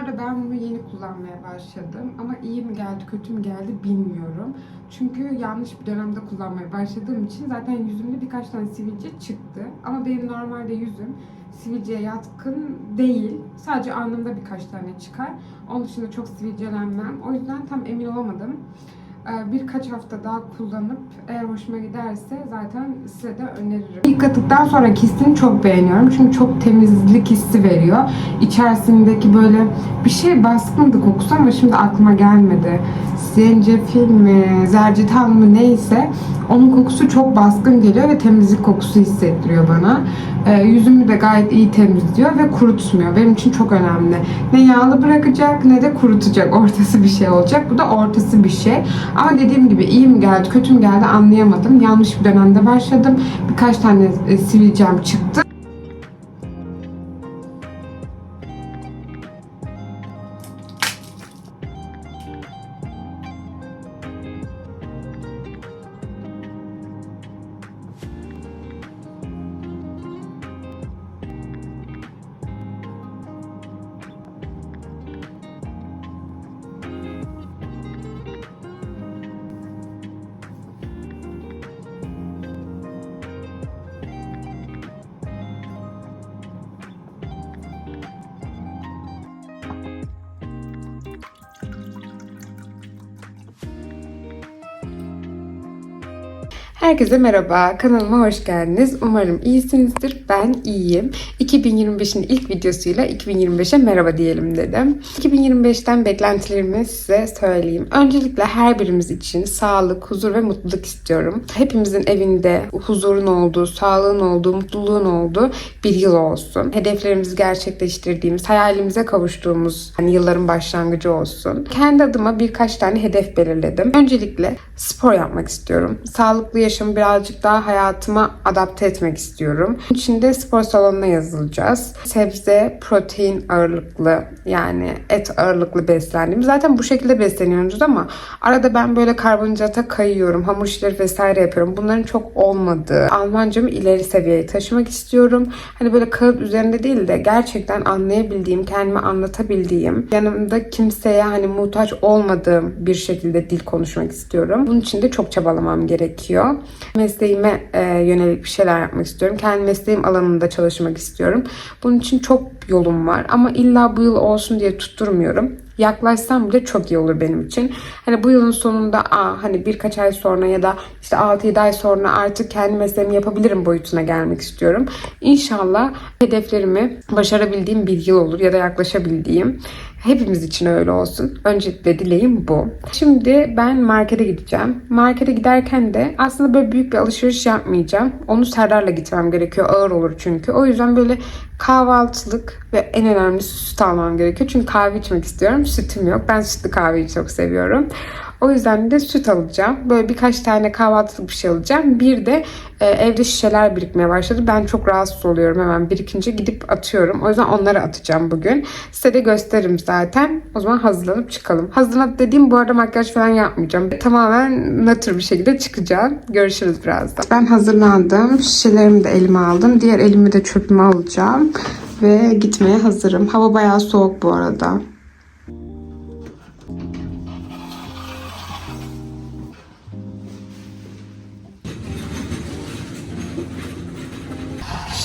Arada ben bunu yeni kullanmaya başladım ama iyi mi geldi kötü mü geldi bilmiyorum. Çünkü yanlış bir dönemde kullanmaya başladığım için zaten yüzümde birkaç tane sivilce çıktı. Ama benim normalde yüzüm sivilceye yatkın değil. Sadece alnımda birkaç tane çıkar. Onun dışında çok sivilcelenmem. O yüzden tam emin olamadım. Ee, Birkaç hafta daha kullanıp eğer hoşuma giderse zaten size de öneririm. Yıkadıktan sonraki hissini çok beğeniyorum. Çünkü çok temizlik hissi veriyor. İçerisindeki böyle bir şey baskındı kokusu ama şimdi aklıma gelmedi. Zencefil mi, zercital mı neyse onun kokusu çok baskın geliyor ve temizlik kokusu hissettiriyor bana. Ee, yüzümü de gayet iyi temizliyor ve kurutmuyor. Benim için çok önemli. Ne yağlı bırakacak ne de kurutacak. Ortası bir şey olacak. Bu da ortası bir şey. Ama dediğim gibi iyi mi geldi, kötü mü geldi anlayamadım. Yanlış bir dönemde başladım. Birkaç tane e, sivilcem çıktı. Herkese merhaba, kanalıma hoş geldiniz. Umarım iyisinizdir. Ben iyiyim. 2025'in ilk videosuyla 2025'e merhaba diyelim dedim. 2025'ten beklentilerimi size söyleyeyim. Öncelikle her birimiz için sağlık, huzur ve mutluluk istiyorum. Hepimizin evinde huzurun olduğu, sağlığın olduğu, mutluluğun olduğu bir yıl olsun. Hedeflerimizi gerçekleştirdiğimiz, hayalimize kavuştuğumuz hani yılların başlangıcı olsun. Kendi adıma birkaç tane hedef belirledim. Öncelikle spor yapmak istiyorum. Sağlıklı yaşamı birazcık daha hayatıma adapte etmek istiyorum. Bunun için de spor salonuna yazılacağız. Sebze, protein ağırlıklı yani et ağırlıklı beslendiğim. Zaten bu şekilde besleniyoruz ama arada ben böyle karbonhidrata kayıyorum. Hamur işleri vesaire yapıyorum. Bunların çok olmadığı Almancamı ileri seviyeye taşımak istiyorum. Hani böyle kağıt üzerinde değil de gerçekten anlayabildiğim, kendime anlatabildiğim, yanımda kimseye hani muhtaç olmadığım bir şekilde dil konuşmak istiyorum. Bunun için de çok çabalamam gerekiyor. Mesleğime e, yönelik bir şeyler yapmak istiyorum. Kendi mesleğim alanında çalışmak istiyorum. Bunun için çok yolum var ama illa bu yıl olsun diye tutturmuyorum. Yaklaşsam bile çok iyi olur benim için. Hani bu yılın sonunda aa, hani birkaç ay sonra ya da işte 6-7 ay sonra artık kendi mesleğimi yapabilirim boyutuna gelmek istiyorum. İnşallah hedeflerimi başarabildiğim bir yıl olur ya da yaklaşabildiğim. Hepimiz için öyle olsun. Öncelikle dileğim bu. Şimdi ben markete gideceğim. Markete giderken de aslında böyle büyük bir alışveriş yapmayacağım. Onu Serdar'la gitmem gerekiyor. Ağır olur çünkü. O yüzden böyle kahvaltılık ve en önemlisi süt almam gerekiyor. Çünkü kahve içmek istiyorum. Sütüm yok. Ben sütlü kahveyi çok seviyorum. O yüzden de süt alacağım. Böyle birkaç tane kahvaltılık bir şey alacağım. Bir de e, evde şişeler birikmeye başladı. Ben çok rahatsız oluyorum hemen birikince gidip atıyorum. O yüzden onları atacağım bugün. Size de gösteririm zaten. O zaman hazırlanıp çıkalım. Hazırlanıp dediğim bu arada makyaj falan yapmayacağım. Tamamen natür bir şekilde çıkacağım. Görüşürüz birazdan. Ben hazırlandım. Şişelerimi de elime aldım. Diğer elimi de çöpüme alacağım. Ve gitmeye hazırım. Hava bayağı soğuk bu arada.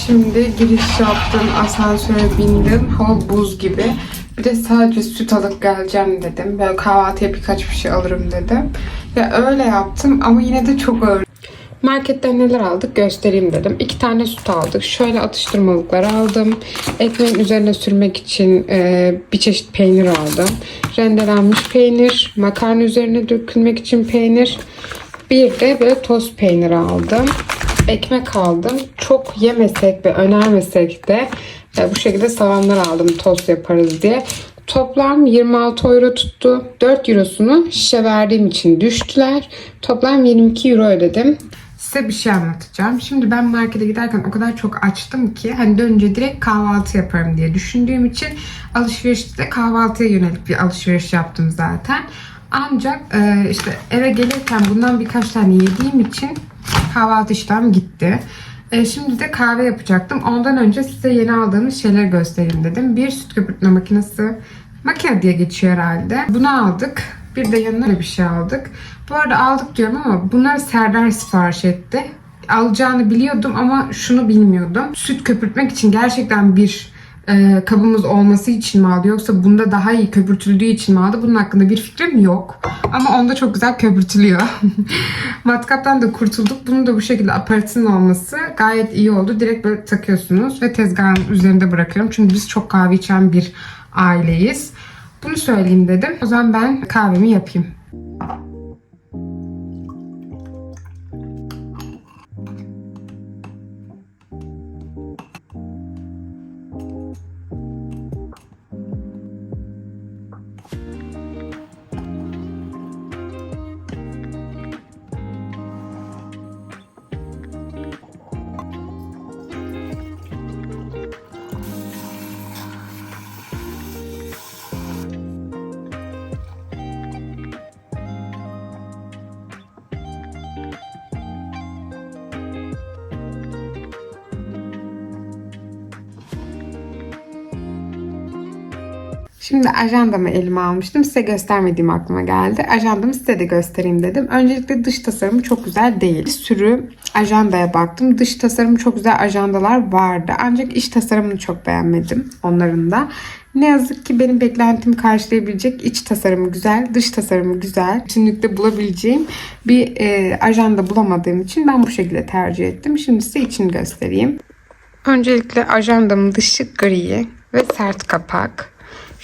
Şimdi giriş yaptım, asansöre bindim. Hava buz gibi. Bir de sadece süt alıp geleceğim dedim. Böyle kahvaltıya birkaç bir şey alırım dedim. Ya öyle yaptım ama yine de çok ağır. Marketten neler aldık göstereyim dedim. İki tane süt aldık. Şöyle atıştırmalıklar aldım. Ekmeğin üzerine sürmek için e, bir çeşit peynir aldım. Rendelenmiş peynir. Makarna üzerine dökülmek için peynir. Bir de böyle toz peynir aldım. Ekmek aldım. Çok yemesek ve önermesek de e, bu şekilde salamlar aldım tost yaparız diye. Toplam 26 euro tuttu. 4 eurosunu şişe verdiğim için düştüler. Toplam 22 euro ödedim. Size bir şey anlatacağım. Şimdi ben markete giderken o kadar çok açtım ki hani dönünce direkt kahvaltı yaparım diye düşündüğüm için alışverişte kahvaltıya yönelik bir alışveriş yaptım zaten. Ancak e, işte eve gelirken bundan birkaç tane yediğim için kahvaltı işlem gitti. E, şimdi de kahve yapacaktım. Ondan önce size yeni aldığımız şeyleri göstereyim dedim. Bir süt köpürtme makinesi, Makine diye geçiyor herhalde. Bunu aldık. Bir de yanına bir şey aldık. Bu arada aldık diyorum ama bunları Serdar sipariş etti. Alacağını biliyordum ama şunu bilmiyordum. Süt köpürtmek için gerçekten bir e, kabımız olması için mi aldı yoksa bunda daha iyi köpürtüldüğü için mi aldı? Bunun hakkında bir fikrim yok. Ama onda çok güzel köpürtülüyor. Matkaptan da kurtulduk. Bunun da bu şekilde aparatının olması gayet iyi oldu. Direkt böyle takıyorsunuz ve tezgahın üzerinde bırakıyorum. Çünkü biz çok kahve içen bir aileyiz. Bunu söyleyeyim dedim. O zaman ben kahvemi yapayım. Şimdi ajandamı elime almıştım. Size göstermediğim aklıma geldi. Ajandamı size de göstereyim dedim. Öncelikle dış tasarımı çok güzel değil. Bir sürü ajandaya baktım. Dış tasarımı çok güzel ajandalar vardı. Ancak iç tasarımını çok beğenmedim onların da. Ne yazık ki benim beklentimi karşılayabilecek iç tasarımı güzel, dış tasarımı güzel. Kesinlikle bulabileceğim bir e, ajanda bulamadığım için ben bu şekilde tercih ettim. Şimdi size içini göstereyim. Öncelikle ajandamın dışı gri ve sert kapak.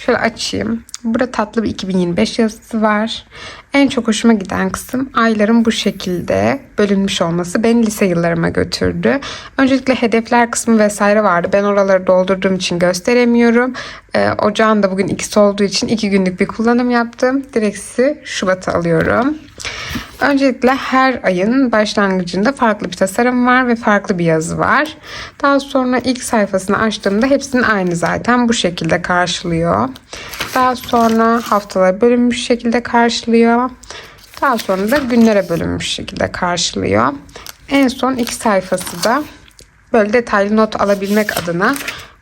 Şöyle açayım. Burada tatlı bir 2025 yazısı var. En çok hoşuma giden kısım ayların bu şekilde bölünmüş olması beni lise yıllarıma götürdü. Öncelikle hedefler kısmı vesaire vardı. Ben oraları doldurduğum için gösteremiyorum. Ee, ocağın da bugün ikisi olduğu için iki günlük bir kullanım yaptım. Direksi Şubat'a alıyorum. Öncelikle her ayın başlangıcında farklı bir tasarım var ve farklı bir yazı var. Daha sonra ilk sayfasını açtığımda hepsinin aynı zaten bu şekilde karşılıyor. Daha sonra haftalara bölünmüş şekilde karşılıyor. Daha sonra da günlere bölünmüş şekilde karşılıyor. En son iki sayfası da böyle detaylı not alabilmek adına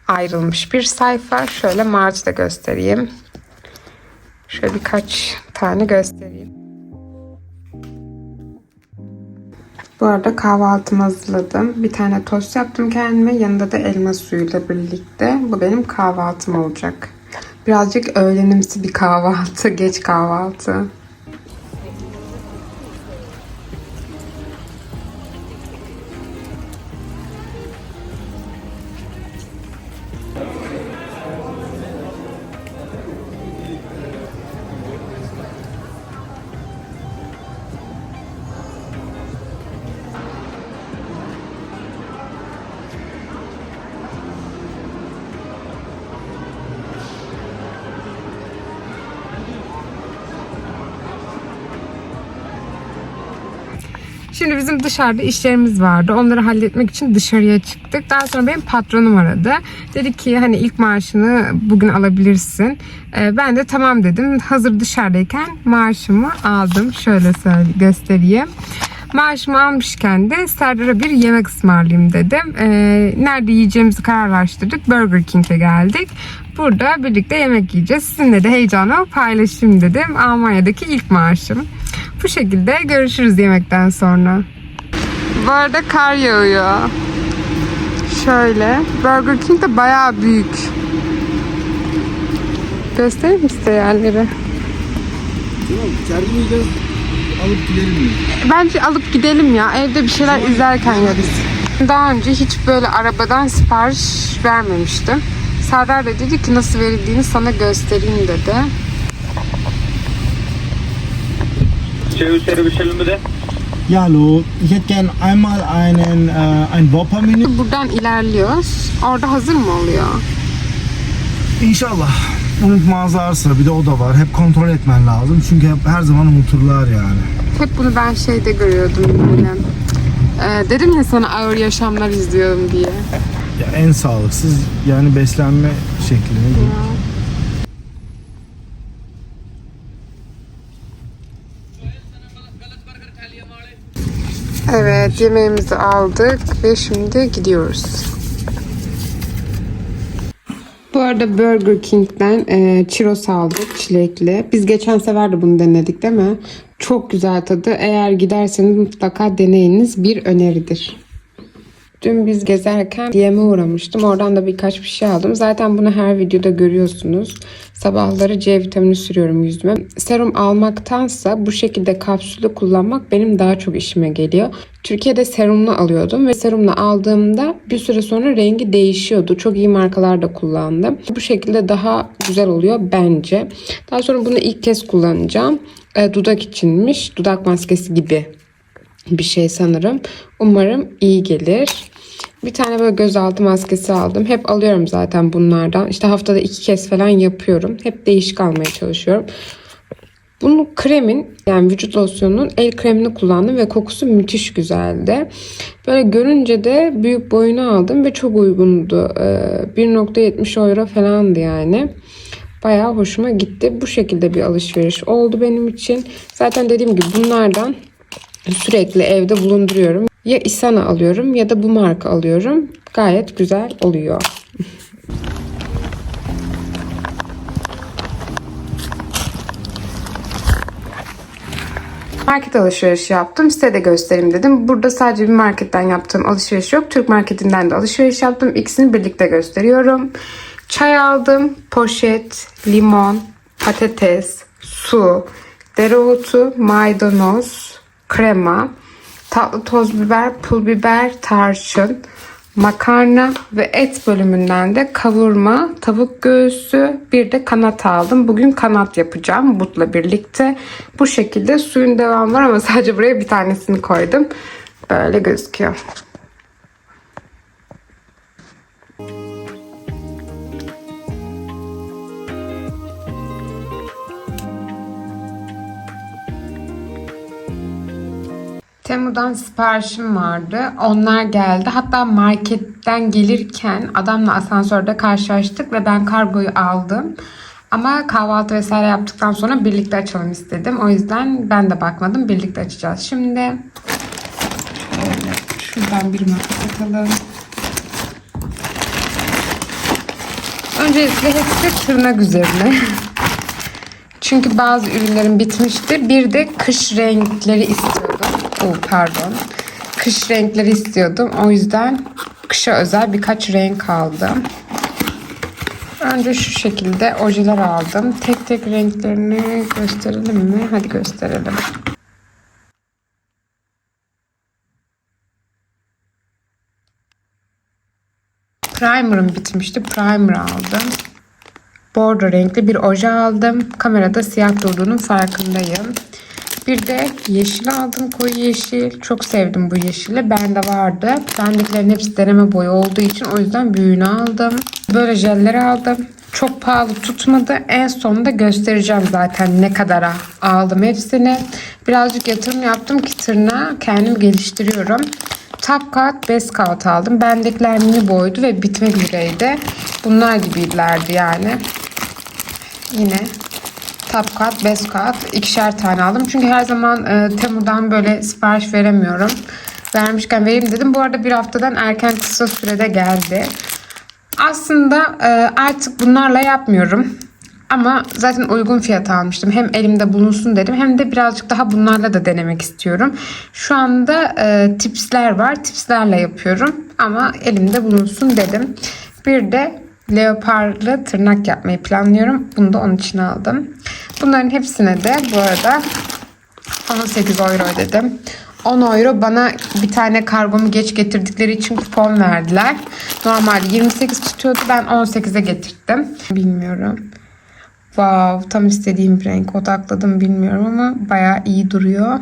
ayrılmış bir sayfa. Şöyle Mart'ı da göstereyim. Şöyle birkaç tane göstereyim. Bu arada kahvaltımı hazırladım. Bir tane tost yaptım kendime. Yanında da elma suyuyla birlikte. Bu benim kahvaltım olacak. Birazcık öğlenimsi bir kahvaltı. Geç kahvaltı. Şimdi bizim dışarıda işlerimiz vardı. Onları halletmek için dışarıya çıktık. Daha sonra benim patronum aradı. Dedi ki hani ilk maaşını bugün alabilirsin. Ee, ben de tamam dedim. Hazır dışarıdayken maaşımı aldım. Şöyle söyle göstereyim. Maaşımı almışken de Serdar'a bir yemek ısmarlayayım dedim. Ee, nerede yiyeceğimizi kararlaştırdık. Burger King'e geldik. Burada birlikte yemek yiyeceğiz. Sizinle de heyecanı paylaşayım dedim. Almanya'daki ilk maaşım. Bu şekilde görüşürüz yemekten sonra. Bu arada kar yağıyor. Şöyle. Burger King de bayağı büyük. Göstereyim yerleri? Tamam, içeride? Alıp gidelim mi? Bence alıp gidelim ya. Evde bir şeyler izlerken yeriz. Daha önce hiç böyle arabadan sipariş vermemiştim. Serdar da dedi ki nasıl verildiğini sana göstereyim dedi. Ja, hallo. Ich hätte gern einmal einen, äh, ein Whopper-Menü. Buradan ilerliyoruz. Orada hazır mı oluyor? İnşallah. Unutmazlarsa bir de o da var. Hep kontrol etmen lazım. Çünkü hep, her zaman unuturlar yani. Hep bunu ben şeyde görüyordum böyle. Ee, dedim ya sana ağır yaşamlar izliyorum diye. Ya en sağlıksız yani beslenme şeklini. Evet yemeğimizi aldık ve şimdi gidiyoruz. Bu arada Burger King'den e, churros aldık çilekli. Biz geçen sefer de bunu denedik değil mi? Çok güzel tadı. Eğer giderseniz mutlaka deneyiniz. Bir öneridir. Dün biz gezerken DM'e uğramıştım. Oradan da birkaç bir şey aldım. Zaten bunu her videoda görüyorsunuz. Sabahları C vitamini sürüyorum yüzüme. Serum almaktansa bu şekilde kapsülü kullanmak benim daha çok işime geliyor. Türkiye'de serumlu alıyordum ve serumla aldığımda bir süre sonra rengi değişiyordu. Çok iyi markalar da kullandım. Bu şekilde daha güzel oluyor bence. Daha sonra bunu ilk kez kullanacağım. E, dudak içinmiş. Dudak maskesi gibi bir şey sanırım. Umarım iyi gelir. Bir tane böyle gözaltı maskesi aldım. Hep alıyorum zaten bunlardan. İşte haftada iki kez falan yapıyorum. Hep değişik almaya çalışıyorum. Bunu kremin yani vücut losyonunun el kremini kullandım ve kokusu müthiş güzeldi. Böyle görünce de büyük boyunu aldım ve çok uygundu. Ee, 1.70 euro falandı yani. Bayağı hoşuma gitti. Bu şekilde bir alışveriş oldu benim için. Zaten dediğim gibi bunlardan sürekli evde bulunduruyorum. Ya Isana alıyorum ya da bu marka alıyorum. Gayet güzel oluyor. Market alışverişi yaptım. Size de göstereyim dedim. Burada sadece bir marketten yaptığım alışveriş yok. Türk marketinden de alışveriş yaptım. İkisini birlikte gösteriyorum. Çay aldım. Poşet, limon, patates, su, dereotu, maydanoz, krema, tatlı toz biber, pul biber, tarçın, makarna ve et bölümünden de kavurma, tavuk göğsü, bir de kanat aldım. Bugün kanat yapacağım butla birlikte. Bu şekilde suyun devamı var ama sadece buraya bir tanesini koydum. Böyle gözüküyor. Temu'dan siparişim vardı. Onlar geldi. Hatta marketten gelirken adamla asansörde karşılaştık ve ben kargoyu aldım. Ama kahvaltı vesaire yaptıktan sonra birlikte açalım istedim. O yüzden ben de bakmadım. Birlikte açacağız. Şimdi şuradan bir makas atalım. Öncelikle hepsi tırnak üzerine. Çünkü bazı ürünlerim bitmişti. Bir de kış renkleri istiyordum. Oh, pardon. Kış renkleri istiyordum. O yüzden kışa özel birkaç renk aldım. Önce şu şekilde ojeler aldım. Tek tek renklerini gösterelim mi? Hadi gösterelim. Primer'ım bitmişti. Primer aldım. Bordo renkli bir oje aldım. Kamerada siyah durduğunun farkındayım. Bir de yeşil aldım. Koyu yeşil. Çok sevdim bu yeşili. Bende vardı. Bendekilerin hepsi deneme boyu olduğu için o yüzden büyüğünü aldım. Böyle jeller aldım. Çok pahalı tutmadı. En sonunda göstereceğim zaten ne kadara aldım hepsini. Birazcık yatırım yaptım ki tırnağı kendim geliştiriyorum. Top Cut Best Cut aldım. Bendekiler mini boydu ve bitmek üzereydi. Bunlar gibiydilerdi yani. Yine Top Cut, Best Cut ikişer tane aldım. Çünkü her zaman e, Temu'dan böyle sipariş veremiyorum. Vermişken vereyim dedim. Bu arada bir haftadan erken kısa sürede geldi. Aslında e, artık bunlarla yapmıyorum. Ama zaten uygun fiyata almıştım. Hem elimde bulunsun dedim hem de birazcık daha bunlarla da denemek istiyorum. Şu anda e, tipsler var. Tipslerle yapıyorum ama elimde bulunsun dedim. Bir de leoparlı tırnak yapmayı planlıyorum. Bunu da onun için aldım. Bunların hepsine de bu arada 18 euro ödedim. 10 euro bana bir tane kargomu geç getirdikleri için kupon verdiler. Normalde 28 tutuyordu. Ben 18'e getirdim. Bilmiyorum. Wow, tam istediğim renk odakladım bilmiyorum ama bayağı iyi duruyor.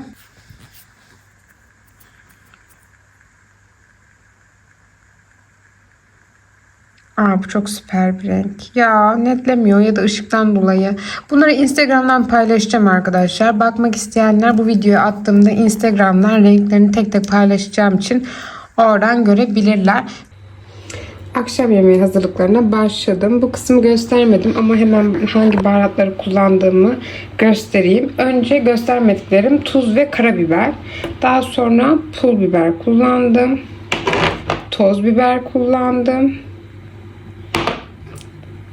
Aa, bu çok süper bir renk. Ya netlemiyor ya da ışıktan dolayı. Bunları Instagram'dan paylaşacağım arkadaşlar. Bakmak isteyenler bu videoyu attığımda Instagram'dan renklerini tek tek paylaşacağım için oradan görebilirler. Akşam yemeği hazırlıklarına başladım. Bu kısmı göstermedim ama hemen hangi baharatları kullandığımı göstereyim. Önce göstermediklerim tuz ve karabiber. Daha sonra pul biber kullandım. Toz biber kullandım.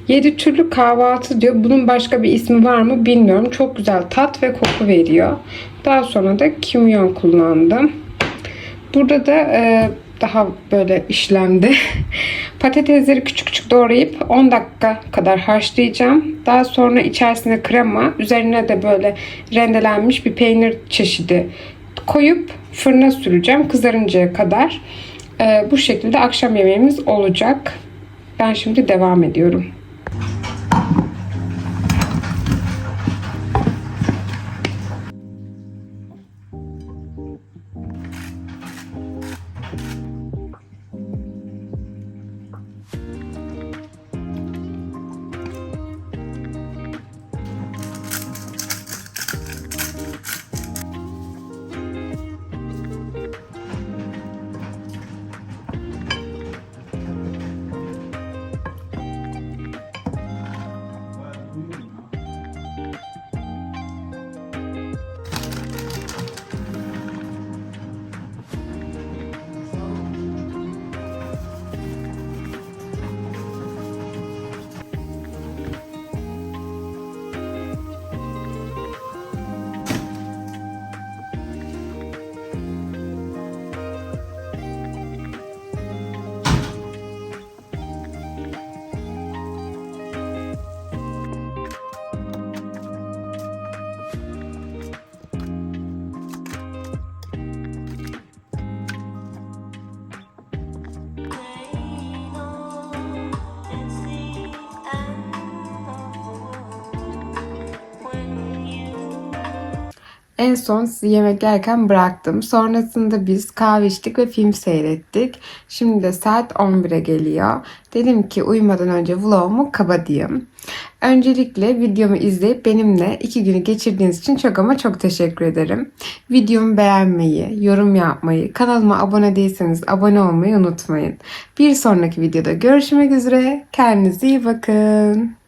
Yedi türlü kahvaltı diyor. Bunun başka bir ismi var mı bilmiyorum. Çok güzel tat ve koku veriyor. Daha sonra da kimyon kullandım. Burada da e, daha böyle işlemde patatesleri küçük küçük doğrayıp 10 dakika kadar haşlayacağım. Daha sonra içerisine krema, üzerine de böyle rendelenmiş bir peynir çeşidi koyup fırına süreceğim kızarıncaya kadar. E, bu şekilde akşam yemeğimiz olacak. Ben şimdi devam ediyorum. En son sizi yemek yerken bıraktım. Sonrasında biz kahve içtik ve film seyrettik. Şimdi de saat 11'e geliyor. Dedim ki uyumadan önce vlogumu kapatayım. Öncelikle videomu izleyip benimle iki günü geçirdiğiniz için çok ama çok teşekkür ederim. Videomu beğenmeyi, yorum yapmayı, kanalıma abone değilseniz abone olmayı unutmayın. Bir sonraki videoda görüşmek üzere. Kendinize iyi bakın.